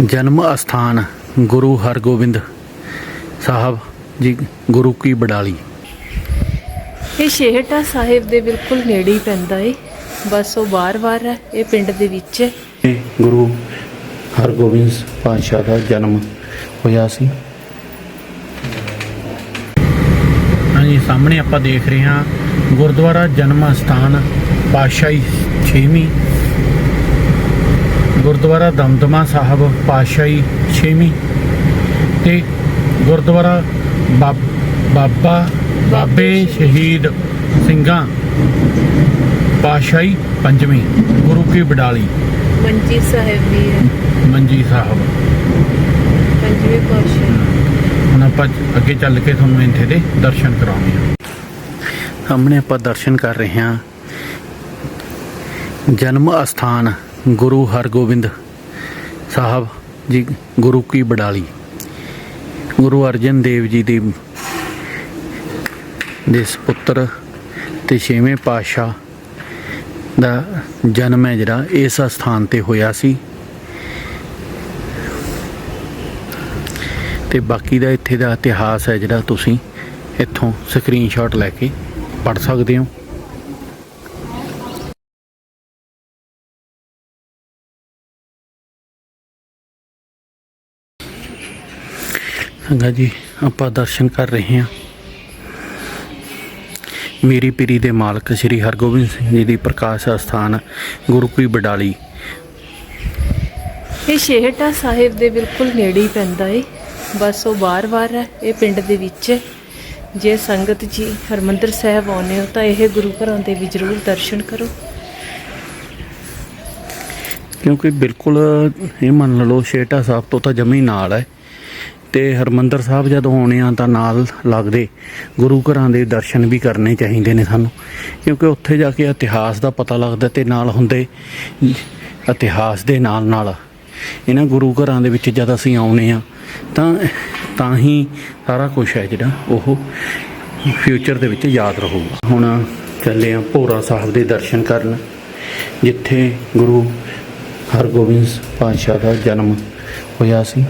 ਜਨਮ ਅਸਥਾਨ ਗੁਰੂ ਹਰਗੋਬਿੰਦ ਸਾਹਿਬ ਜੀ ਗੁਰੂ ਕੀ ਬਡਾਲੀ। ਇਹ ਛੇਹਟਾ ਸਾਹਿਬ ਦੇ ਬਿਲਕੁਲ ਨੇੜੇ ਹੀ ਪੈਂਦਾ ਏ। ਬਸ ਉਹ ਬਾਰ-ਬਾਰ ਹੈ ਇਹ ਪਿੰਡ ਦੇ ਵਿੱਚ ਹੈ। ਇਹ ਗੁਰੂ ਹਰਗੋਬਿੰਦ ਪਾਤਸ਼ਾਹ ਦਾ ਜਨਮ ਹੋਇਆ ਸੀ। ਹਾਂਜੀ ਸਾਹਮਣੇ ਆਪਾਂ ਦੇਖ ਰਹੇ ਹਾਂ ਗੁਰਦੁਆਰਾ ਜਨਮ ਅਸਥਾਨ ਪਾਤਸ਼ਾਹੀ 6ਵੀਂ ਗੁਰਦੁਆਰਾ ਦਮਦਮਾ ਸਾਹਿਬ ਪਾਤਸ਼ਾਹੀ 6ਵੀਂ ਤੇ ਗੁਰਦੁਆਰਾ ਬਾਬ- ਬਾਬਾ ਸ਼ਹੀਦ ਸਿੰਘਾਂ ਪਾਤਸ਼ਾਹੀ ਪੰਜਵੀਂ ਗੁਰੂ ਕੀ ਬਡਾਲੀ। ਮੰਜੀ ਸਾਹਿਬ ਵੀ ਹੈ। ਮੰਜੀ ਸਾਹਿਬ। ਪੰਜਵੇਂ ਪਾਤਸ਼ਾਹ। ਹੁਣ ਆਪਾਂ ਅੱਗੇ ਚੱਲ ਕੇ ਤੁਹਾਨੂੰ ਇੱਥੇ ਦੇ ਦਰਸ਼ਨ ਕਰਾਉਂਦੇ ਹਾਂ। ਸਾਹਮਣੇ ਆਪਾਂ ਦਰਸ਼ਨ ਕਰ ਰਹੇ ਹਾਂ। ਜਨਮ ਅਸਥਾਨ ਗੁਰੂ ਹਰਗੋਬਿੰਦ ਸਾਹਿਬ ਜੀ, ਗੁਰੂ ਕੀ ਬਡਾਲੀ। ਗੁਰੂ ਅਰਜਨ ਦੇਵ ਜੀ ਦੀ ਦੇ ਸੁਪੁੱਤਰ ਤੇ ਛੇਵੇਂ ਪਾਤਸ਼ਾਹ ਦਾ ਜਨਮ ਹੈ ਜਿਹੜਾ, ਇਸ ਸਥਾਨ ਤੇ ਹੋਇਆ ਸੀ। ਤੇ ਬਾਕੀ ਦਾ ਇੱਥੇ ਦਾ ਇਤਿਹਾਸ ਹੈ ਜਿਹੜਾ ਤੁਸੀਂ ਇੱਥੋਂ ਸਕਰੀਨਸ਼ਾਟ ਲੈ ਕੇ ਪੜ ਸਕਦੇ ਹੋ। ਸੰਗਤ ਜੀ ਆਪਾਂ ਦਰਸ਼ਨ ਕਰ ਰਹੇ ਹਾਂ। ਮੇਰੀ ਪੀਰੀ ਦੇ ਮਾਲਕ ਸ੍ਰੀ ਹਰਗੋਬਿੰਦ ਸਿੰਘ ਜੀ ਦੀ ਪ੍ਰਕਾਸ਼ ਅਸਥਾਨ ਗੁਰੂ ਕੀ ਬਡਾਲੀ। ਇਹ ਛੇਹਟਾ ਸਾਹਿਬ ਦੇ ਬਿਲਕੁਲ ਨੇੜੇ ਹੀ ਪੈਂਦਾ ਏ। ਬਸ ਉਹ ਬਾਰ-ਬਾਰ ਹੈ ਇਹ ਪਿੰਡ ਦੇ ਵਿੱਚ ਹੈ ਜੇ ਸੰਗਤ ਜੀ ਹਰਮੰਦਰ ਸਾਹਿਬ ਆਉਂਦੇ ਹੋ ਤਾਂ ਇਹ ਗੁਰੂ ਘਰਾਂ ਦੇ ਵੀ ਜ਼ਰੂਰ ਦਰਸ਼ਨ ਕਰੋ। ਕਿਉਂਕਿ ਬਿਲਕੁਲ ਇਹ ਮੰਨ ਲਓ ਛੇਟਾ ਸਾਹਿਬ ਤੋਂ ਤਾਂ ਜਮੀ ਨਾਲ ਹੈ ਤੇ ਹਰਮੰਦਰ ਸਾਹਿਬ ਜਦੋਂ ਆਉਣੇ ਆ ਤਾਂ ਨਾਲ ਲੱਗਦੇ ਗੁਰੂ ਘਰਾਂ ਦੇ ਦਰਸ਼ਨ ਵੀ ਕਰਨੇ ਚਾਹੀਦੇ ਨੇ ਸਾਨੂੰ। ਕਿਉਂਕਿ ਉੱਥੇ ਜਾ ਕੇ ਇਤਿਹਾਸ ਦਾ ਪਤਾ ਲੱਗਦਾ ਤੇ ਨਾਲ ਹੁੰਦੇ ਇਤਿਹਾਸ ਦੇ ਨਾਲ ਨਾਲ ਇਹਨਾਂ ਗੁਰੂ ਘਰਾਂ ਦੇ ਵਿੱਚ ਜਦ ਅਸੀਂ ਆਉਨੇ ਆ ਤਾਂ ਤਾਂ ਹੀ ਸਾਰਾ ਕੁਝ ਹੈ ਜਿਹੜਾ ਉਹ ਫਿਊਚਰ ਦੇ ਵਿੱਚ ਯਾਦ ਰਹੂਗਾ। ਹੁਣ ਚੱਲੇ ਆ ਭੋਰਾ ਸਾਹਿਬ ਦੇ ਦਰਸ਼ਨ ਕਰਨ, ਜਿੱਥੇ ਗੁਰੂ ਹਰਗੋਬਿੰਦ ਪਾਤਸ਼ਾਹ ਦਾ ਜਨਮ ਹੋਇਆ ਸੀ।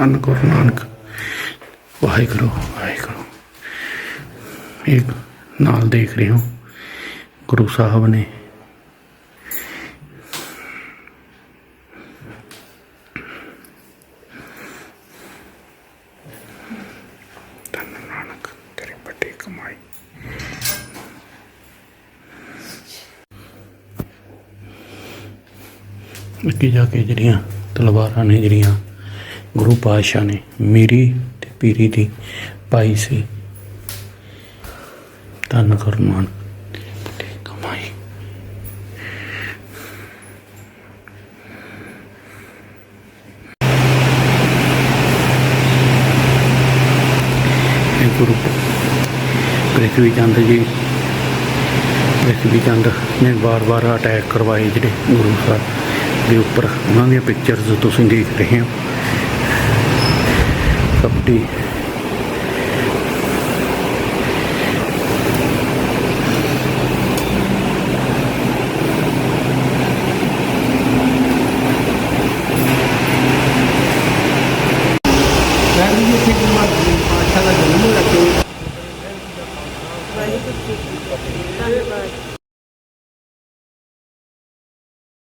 ਧੰਨ ਗੁਰੂ ਨਾਨਕ। ਵਾਹਿਗੁਰੂ ਵਾਹਿਗੁਰੂ। ਇਹ ਨਾਲ ਦੇਖ ਰਹੇ ਹੋ, ਗੁਰੂ ਸਾਹਿਬ ਨੇ। ਕਮਾਈ। ਅੱਗੇ ਜਾ ਕੇ ਜਿਹੜੀਆਂ ਤਲਵਾਰਾਂ ਨੇ ਜਿਹੜੀਆਂ ਗੁਰੂ ਪਾਤਸ਼ਾਹ ਨੇ ਮੇਰੀ ਤੇ ਪੀਰੀ ਦੀ ਪਾਈ ਸੀ। ਧੰਨ ਗੁਰੂ ਕਮਾਈ। ਇਹ ਗੁਰੂ ਪ੍ਰਿਥਵੀ ਚੰਦ ਜੀ, ਪ੍ਰਿਥਵੀ ਚੰਦ ਨੇ ਵਾਰ-ਵਾਰ ਅਟੈਕ ਕਰਵਾਏ ਜਿਹੜੇ ਗੁਰੂ ਸਾਹਿਬ ਦੇ ਉੱਪਰ। ਉਹਨਾਂ ਦੀਆਂ ਪਿਕਚਰਸ ਤੁਸੀਂ ਦੇਖ ਰਹੇ ਹੋ। ਸਪਟੀ ਵੈਰੀ ਜੀ ਇੱਥੇ ਕੀ ਮਰਜ਼ੀ